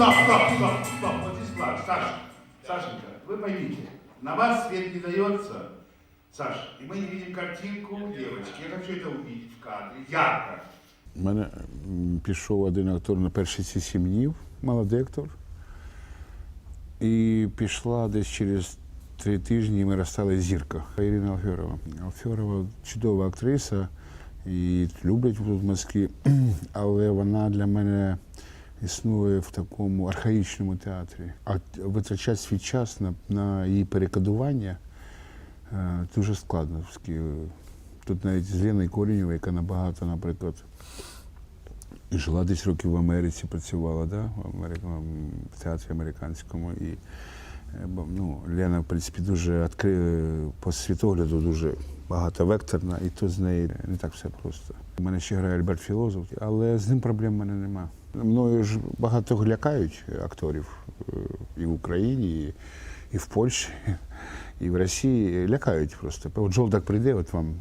Стоп, стоп, стоп, стоп. Вот здесь план. Саша, Сашенька, вы поймите, на вас свет не дается, Саша, и мы не видим картинку девочки. Я хочу это увидеть в кадре, ярко. У мене м, пішов один актор на перші ці сім днів, молодий актор. І пішла десь через три тижні, і ми розстали зірка Ірина Алфьорова. Алфьорова чудова актриса, і люблять тут в Москві, але вона для мене існує в такому архаїчному театрі. А витрачати свій час на, на її перекодування е, дуже складно. Тут навіть з Леною яка набагато, наприклад, жила десь років в Америці, працювала, да? в, Америк... в театрі американському. І ну, Лена, в принципі, дуже відкри... по світогляду дуже багатовекторна, і то з нею не так все просто. У мене ще грає Альберт Філозоф, але з ним проблем в мене нема. Мною ж багато лякають акторів е, і в Україні, і, в Польщі, і в Росії. Лякають просто. От Жолдак прийде, от вам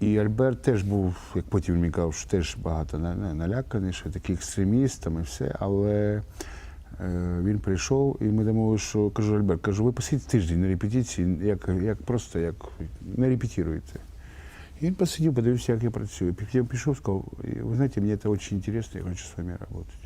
і Альберт теж був, як потім він казав, що теж багато на- на- наляканий, що такий екстреміст там і все. Але е, він прийшов, і ми домовилися, що кажу, Альберт, кажу, ви посидіть тиждень на репетиції, як, як просто як не репетируєте. І він посидів, подивився, як я працюю. Потім пішов, сказав, ви знаєте, мені це дуже цікаво, я хочу з вами працювати.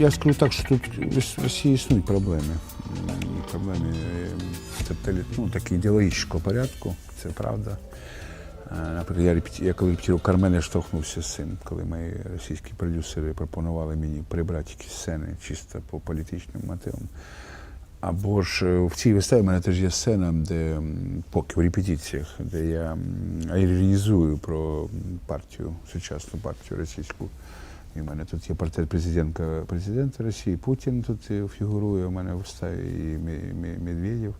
Я скажу так, що тут в Росії існують проблеми. Проблеми е, ну, такі ідеологічного порядку, це правда. Е, Наприклад, я, я коли репетував Кармен, я штовхнувся з цим, коли мої російські продюсери пропонували мені прибрати якісь сцени чисто по політичним мотивам. Або ж е, в цій виставі в мене теж є сцена, де поки в репетиціях, де я іронізую про партію, сучасну партію російську. І в мене тут є портрет президента, президента Росії, Путін тут е, фігурує у мене виставі, і Медведєв,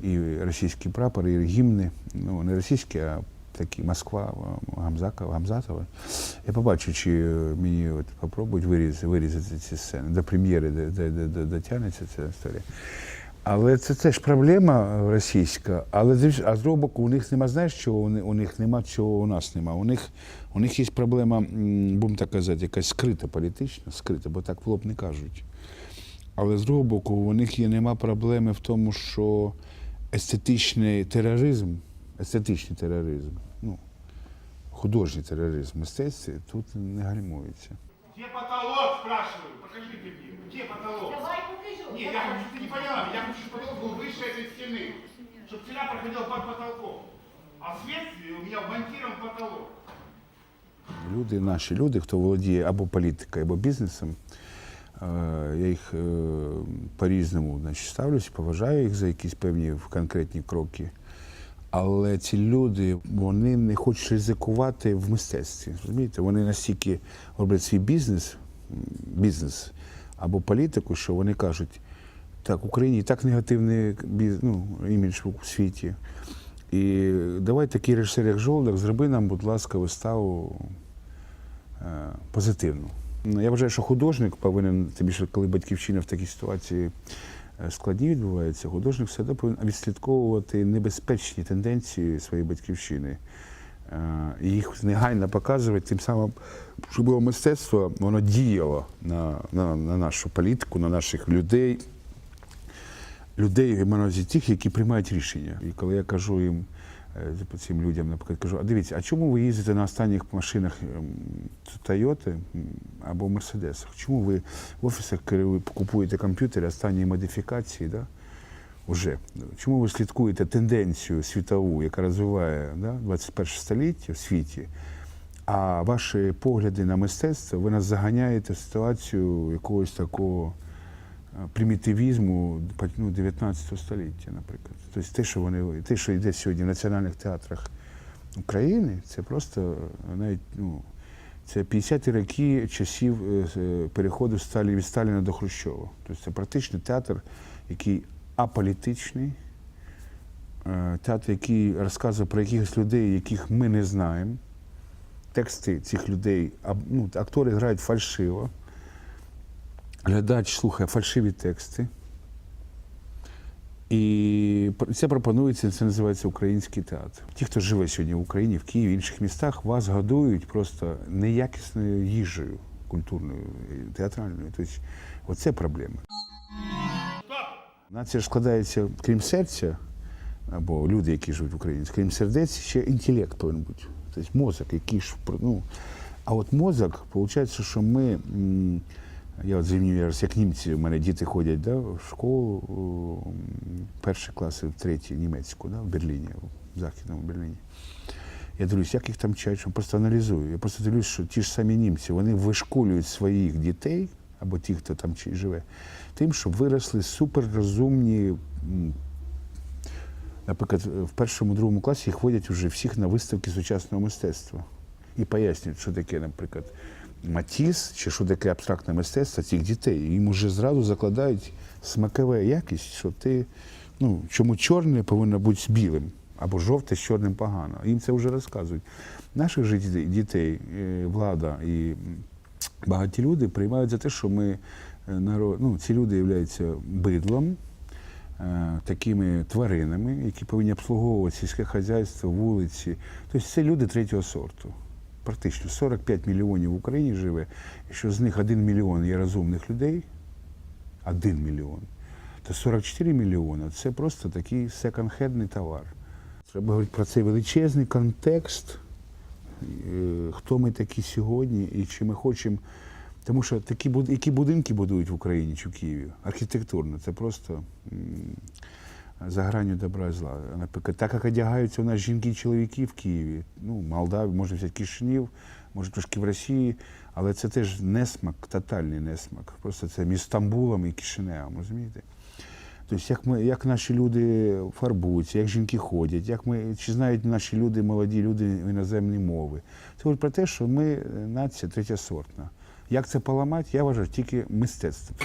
і російський прапор, і гімни. Ну, не російські, а такі Москва, Гамзакова, Гамзатова. Я побачу, чи мені от попробують вирізати, вирізати ці сцени. До прем'єри дотягнеться ця історія. Але це теж проблема е, російська. Але а з другого боку, у них нема, знаєш, чого у них, нема, чого у нас нема. У них, у них є проблема, будемо так казати, якась скрита політична, скрита, бо так в лоб не кажуть. Але з другого боку, у них є нема проблеми в тому, що естетичний тероризм, естетичний тероризм, ну, художній тероризм в мистецтві тут не гальмується. Где потолок, спрашиваю? Покажите мне. Где потолок? Давай покажу. Нет, я хочу, ты не поняла, я хочу, чтобы потолок был выше этой стены. Чтобы стена проходила под потолком. А свет у меня вмонтирован потолок. Люди, наші люди, хто володіє або політикою, або бізнесом, е, я їх е, по-різному значить, ставлюсь, поважаю їх за якісь певні конкретні кроки. Але ці люди вони не хочуть ризикувати в мистецтві. Розумієте? Вони настільки роблять свій бізнес, м, бізнес або політику, що вони кажуть, так, Україні так негативний ну, імідж у світі. І давай такий режисер, як Жолдак, зроби нам, будь ласка, виставу е, позитивну. Ну, Я вважаю, що художник повинен, тим більше, коли батьківщина в такій ситуації е, складні відбувається, художник все одно повинен відслідковувати небезпечні тенденції своєї батьківщини. Е, І їх негайно показувати, тим самим, щоб мистецтво воно діяло на, на, на нашу політику, на наших людей. Людей, маю на тих, які приймають рішення. І коли я кажу їм, е, цим людям, наприклад, кажу, а дивіться, а чому ви їздите на останніх машинах ем, Тойоти або Мерседесах? Чому ви в офісах купуєте комп'ютери останньої модифікації? Да? Уже. Чому ви слідкуєте тенденцію світову, яка розвиває да, 21 століття в світі? А ваші погляди на мистецтво, ви нас заганяєте в ситуацію якогось такого примітивізму ну, 19 століття, наприклад. Тобто те, що вони те, що йде сьогодні в національних театрах України, це просто е, навіть ну, це 50-ті роки часів е, е, переходу від Сталіна до Хрущова. Тобто це практично театр, який аполітичний, театр, який розказує про якихось людей, яких ми не знаємо. Тексти цих людей, ну, актори грають фальшиво. Глядач слухає фальшиві тексти. І це пропонується, це називається український театр. Ті, хто живе сьогодні в Україні, в Києві, в інших містах, вас годують просто неякісною їжею культурною, театральною. Тобто, оце проблема. Нація складається, крім серця, або люди, які живуть в Україні, крім сердець, ще інтелект повинен бути. Тобто мозок, який ж ну, а от мозок, виходить, що ми. Я от зрівнюю як німці, у мене діти ходять да, в школу, перші класи, в третій німецьку, да, в Берліні, в Західному Берліні. Я дивлюсь, як їх там вчать, що просто аналізую. Я просто дивлюсь, що ті ж самі німці, вони вишколюють своїх дітей, або ті, хто там живе, тим, щоб виросли суперрозумні. Наприклад, в першому, другому класі їх водять вже всіх на виставки сучасного мистецтва і пояснюють, що таке, наприклад, матіс чи що таке абстрактне мистецтво цих дітей. Їм вже зразу закладають смакова якість, що ти, ну, чому чорне повинно бути з білим, або жовте з чорним погано. Їм це вже розказують. Наших же дітей, дітей е, влада і багаті люди приймають за те, що ми е, народ, ну, ці люди являються бидлом, е, такими тваринами, які повинні обслуговувати сільське хазяйство, вулиці. Тобто це люди третього сорту. Практично 45 мільйонів в Україні живе, якщо з них 1 мільйон є розумних людей, 1 мільйон, то 44 мільйони це просто такий секонд-хендний товар. Треба говорити про цей величезний контекст, е, хто ми такі сьогодні і чи ми хочемо. Тому що такі які будинки будують в Україні чи в Києві, архітектурно, це просто за гранню добра і зла. Наприклад, так як одягаються у нас жінки і чоловіки в Києві, ну, Молдаві, може взяти Кишинів, може трошки в Росії, але це теж несмак, тотальний несмак. Просто це між Стамбулом і Кишиневом, розумієте? Тобто, як, ми, як наші люди фарбуються, як жінки ходять, як ми, чи знають наші люди, молоді люди іноземні мови. Це говорить про те, що ми е, нація третєсортна. Як це поламати, я вважаю тільки мистецтво.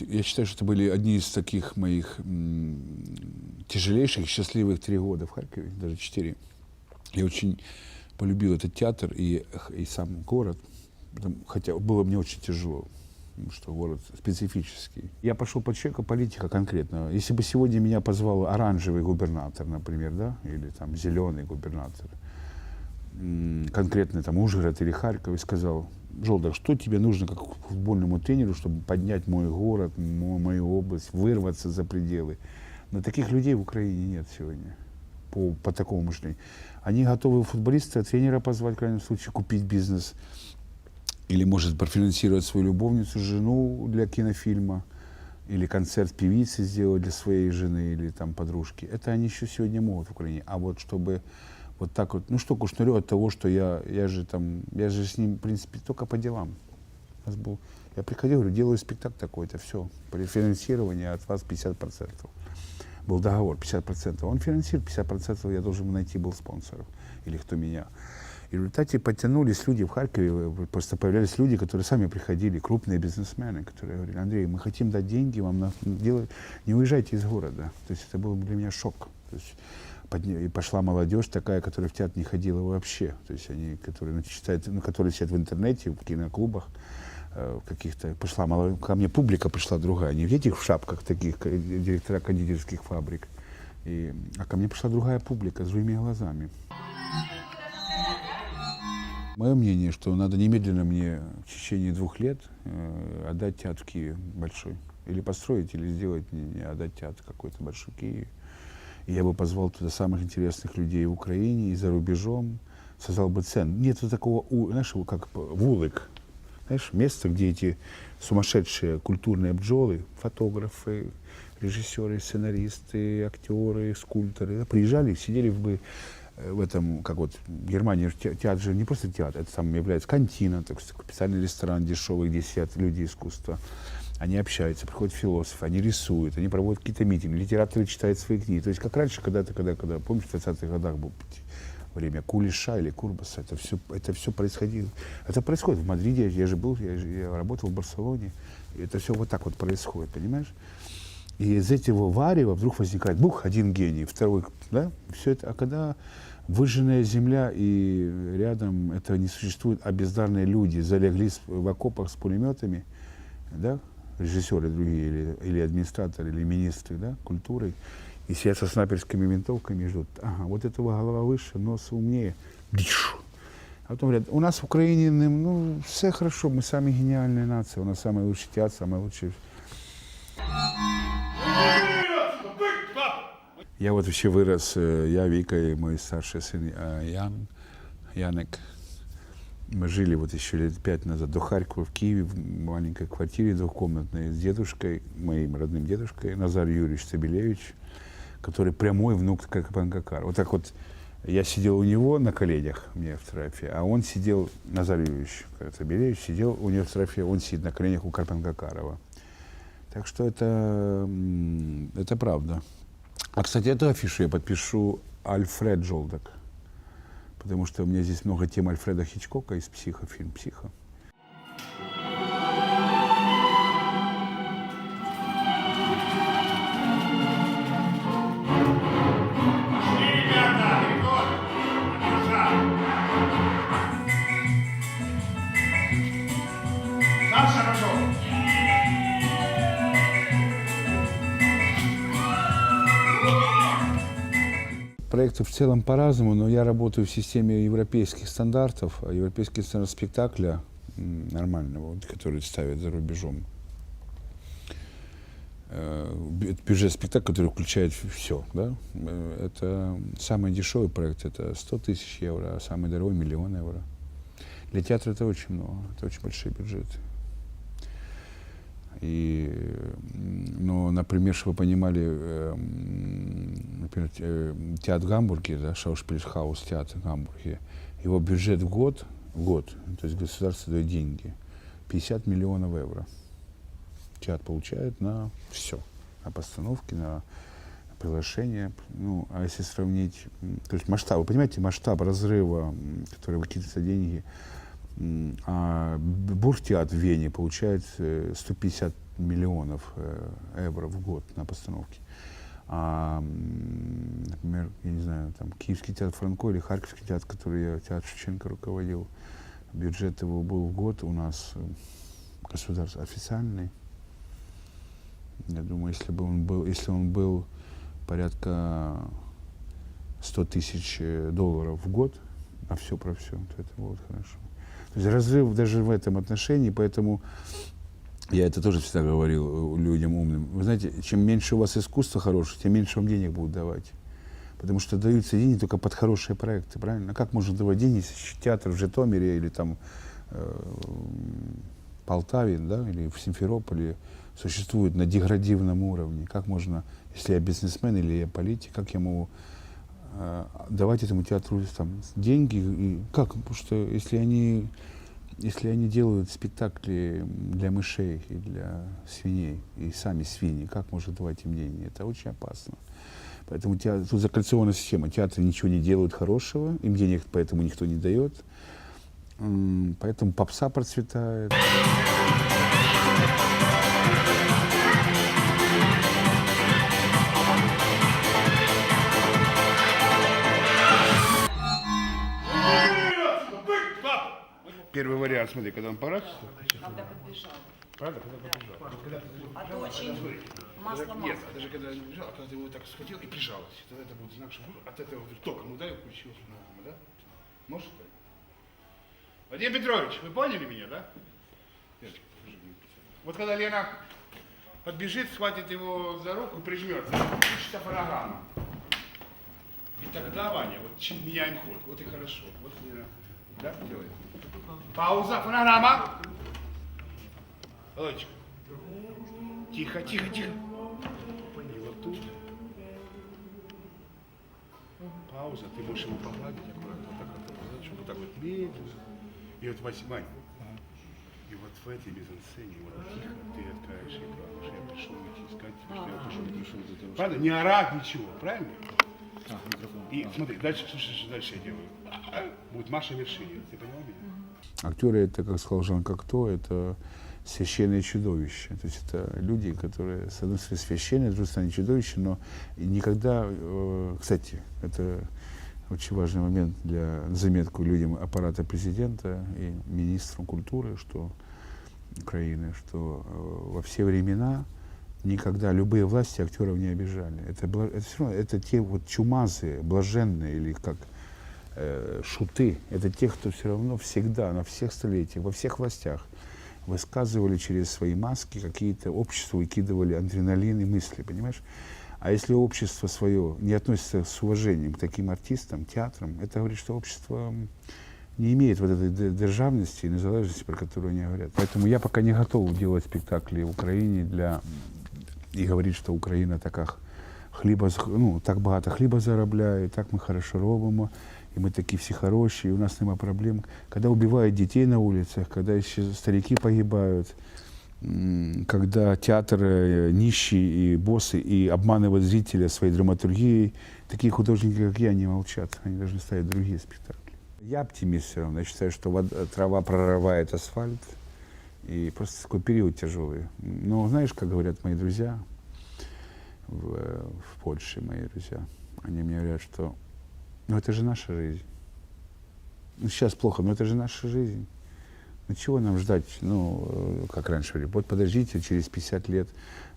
Я считаю, что это были одни из таких моих тяжелейших, счастливых три года в Харькове, даже четыре. Я очень полюбил этот театр и, и сам город, хотя было мне очень тяжело, что город специфический. Я пошел по человека политика конкретного. Если бы сегодня меня позвал оранжевый губернатор, например, да, или там зеленый губернатор, конкретно там Ужгород или Харьков, и сказал, Жолдах, что тебе нужно как футбольному тренеру, чтобы поднять мой город, мо- мою область, вырваться за пределы? Но таких людей в Украине нет сегодня по, по такому мышлению. Они готовы футболиста, тренера позвать, в крайнем случае, купить бизнес. Или, может, профинансировать свою любовницу, жену для кинофильма. Или концерт певицы сделать для своей жены или там подружки. Это они еще сегодня могут в Украине. А вот чтобы вот так вот, ну что Кушнарев от того, что я, я же там, я же с ним, в принципе, только по делам. У нас был, я приходил, говорю, делаю спектакль такой-то, все, финансирование от вас 50%. Был договор 50%. Он финансирует 50%, я должен найти был спонсоров. Или кто меня. И в результате подтянулись люди в Харькове, э, просто появлялись люди, которые сами приходили, крупные бизнесмены, которые говорили, Андрей, мы хотим дать деньги вам, на, делать, не уезжайте из города. То есть это был для меня шок. То есть и пошла молодежь такая, которая в театр не ходила вообще. То есть они, которые ну, читают, ну, которые сидят в интернете, в киноклубах, э, в каких-то. Пошла мало, ко мне публика пришла другая, не в этих в шапках таких директора кондитерских фабрик, и, а ко мне пришла другая публика с живыми глазами. Мое мнение, что надо немедленно мне в течение двух лет э, отдать театр в Киеве большой. Или построить, или сделать, не, не отдать театр какой-то большой Киеве. И я бы позвал туда самых интересных людей в Украине и за рубежом, создал бы центр. Нет такого, у- знаешь, его как бы вулык, знаешь, место, где эти сумасшедшие культурные бджолы, фотографы, режиссеры, сценаристы, актеры, скульпторы, да, приезжали, сидели бы э, в этом, как вот в Германии те- театр же не просто театр, это сам является кантина, так сказать, специальный ресторан дешевый, где сидят люди искусства. Они общаются, приходят философы, они рисуют, они проводят какие-то митинги, литераторы читают свои книги. То есть как раньше, когда-то, когда, когда, помнишь, в 30-х годах был время Кулиша или Курбаса, это все, это все происходило. Это происходит в Мадриде, я же был, я, же- я работал в Барселоне, это все вот так вот происходит, понимаешь? И из этого варева вдруг возникает, бух, один гений, второй, да, все это, а когда выжженная земля и рядом это не существует, а бездарные люди залегли в окопах с пулеметами, да, режиссеры другие, или, или администраторы, или министры, да, культуры, и сидят со снайперскими винтовками и ждут, ага, вот этого голова выше, нос умнее, Биш. А потом говорят, у нас в Украине, ну, все хорошо, мы самая гениальная нация, у нас самый лучший театр, самый лучший Я вот вообще вырос, э, я, Вика и мой старший сын э, Ян, Янек. Мы жили вот еще лет пять назад до Харькова в Киеве в маленькой квартире двухкомнатной с дедушкой, моим родным дедушкой Назар Юрьевич Сабелевич, который прямой внук Карпанкакар. Вот так вот я сидел у него на коленях, у меня фотография, а он сидел, Назар Юрьевич Сабелевич сидел, у него фотография, он сидит на коленях у Карпанкакарова. Так что это, это правда. А, кстати, эту афишу я подпишу Альфред Жолдак. Потому что у меня здесь много тем Альфреда Хичкока из «Психо», фильм «Психо». Проекты в целом по-разному, но я работаю в системе европейских стандартов. А Европейский стандарт спектакля нормального, вот, который ставят за рубежом. Э, бюджет спектакля, который включает все. Да? Э, Это самый дешевый проект, это 100 тысяч евро, а самый дорогой миллион евро. Для театра это очень много, это очень большие бюджеты. И, но, например, чтобы вы понимали, э, м, например, те- театр в Гамбурге, да, Шаушпильхаус театр в Гамбурге, его бюджет в год, год, то есть государство дает деньги, 50 миллионов евро. Театр получает на все, на постановки, на приглашение. Ну, а если сравнить, то есть масштаб, вы понимаете, масштаб разрыва, который выкидываются деньги, А Бургтеатр в Вене получает э, 150 миллионов э, евро в год на постановки. А, например, я не знаю, там Киевский театр Франко или Харьковский театр, который я театр Шевченко руководил, бюджет его был в год у нас э, государство официальный. Я думаю, если бы он был, если он был порядка 100 тысяч э, долларов в год, на все про все, то это было бы хорошо. Разрыв даже в этом отношении, поэтому я это тоже всегда говорил э, людям умным. Вы знаете, чем меньше у вас искусства хорошего, тем меньше вам денег будут давать. Потому что даются деньги только под хорошие проекты, правильно? А как можно давать деньги, если театр в Житомире или там э, Полтаве, да, или в Симферополе существует на деградивном уровне? Как можно, если я бизнесмен или я политик, как я могу давать этому театру там, деньги? И как? Потому что если они, если они делают спектакли для мышей и для свиней, и сами свиньи, как можно давать им деньги? Это очень опасно. Поэтому театр, тут закольцованная система. Театры ничего не делают хорошего, им денег поэтому никто не дает. Поэтому попса процветает. Первый вариант, смотри, когда он поворачивается. Когда подбежал. Правда? Когда побежал. Когда А то очень масло Нет, масло. даже когда не бежал, а когда ты его так схватил и прижалась. Тогда это будет знак, что от этого током ударил, включился ногу, да? Можешь так? Владимир Петрович, вы поняли меня, да? Вот когда Лена подбежит, схватит его за руку, прижмется. Чисто фонограмма. И тогда, Ваня, вот меняем ход. Вот и хорошо. Вот не- да, делаем. Пауза, фонограмма. Володечка. Тихо, тихо, тихо. И вот тут. Пауза, ты можешь его погладить аккуратно, вот так вот, знаешь, вот так вот медленно. И вот, Вань, и вот в этой мизансцене, вот тихо, ты откроешь экран, что я пришел идти искать, что я пришел пришел для того, Правда? Не орать, ничего, правильно? И смотри, дальше, что дальше я делаю? Будет Маша Вершинина, ты понял меня? Актеры, это, как сказал Жан Кокто, это священные чудовища. То есть это люди, которые, с одной стороны, священные, с другой стороны, чудовища, но никогда, э, кстати, это очень важный момент для заметку людям аппарата президента и министрам культуры, что Украины, что э, во все времена никогда любые власти актеров не обижали. Это, это все равно, это те вот чумазые, блаженные или как шуты, это те, кто все равно всегда, на всех столетиях, во всех властях высказывали через свои маски какие-то обществу, выкидывали адреналин и мысли, понимаешь? А если общество свое не относится с уважением к таким артистам, театрам, это говорит, что общество м, не имеет вот этой д- державности и незалежности, про которую они говорят. Поэтому я пока не готов делать спектакли в Украине для і говорить, що Україна така х- хліба, з- ну, так багато хліба заробляє, і так ми хорошо робимо, і ми такі всі хороші, і у нас нема проблем. Коли вбивають дітей на вулицях, коли ще старики погибають, м, когда театр э, нищий и боссы и обманывают зрителя своей драматургией, такие художники, как я, не молчат. Они должны ставить другие спектакли. Я оптимист все равно. Я считаю, что вод- трава прорывает асфальт. И просто такой период тяжелый. Но знаешь, как говорят мои друзья в, э, в Польше, мои друзья, они мне говорят, что ну это же наша жизнь. Ну сейчас плохо, но это же наша жизнь. Ну чего нам ждать, ну, э, как раньше говорили, вот подождите, через 50 лет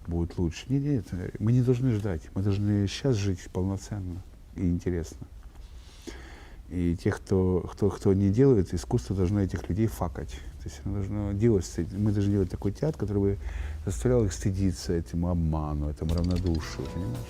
будет лучше. Нет, нет, э, мы не должны ждать, мы должны сейчас жить полноценно и интересно. И тех, кто, кто, кто не делает, искусство должно этих людей факать. То есть оно должно делать, с этим- мы должны делать такой театр, который бы заставлял их стыдиться этому обману, этому равнодушию, понимаешь?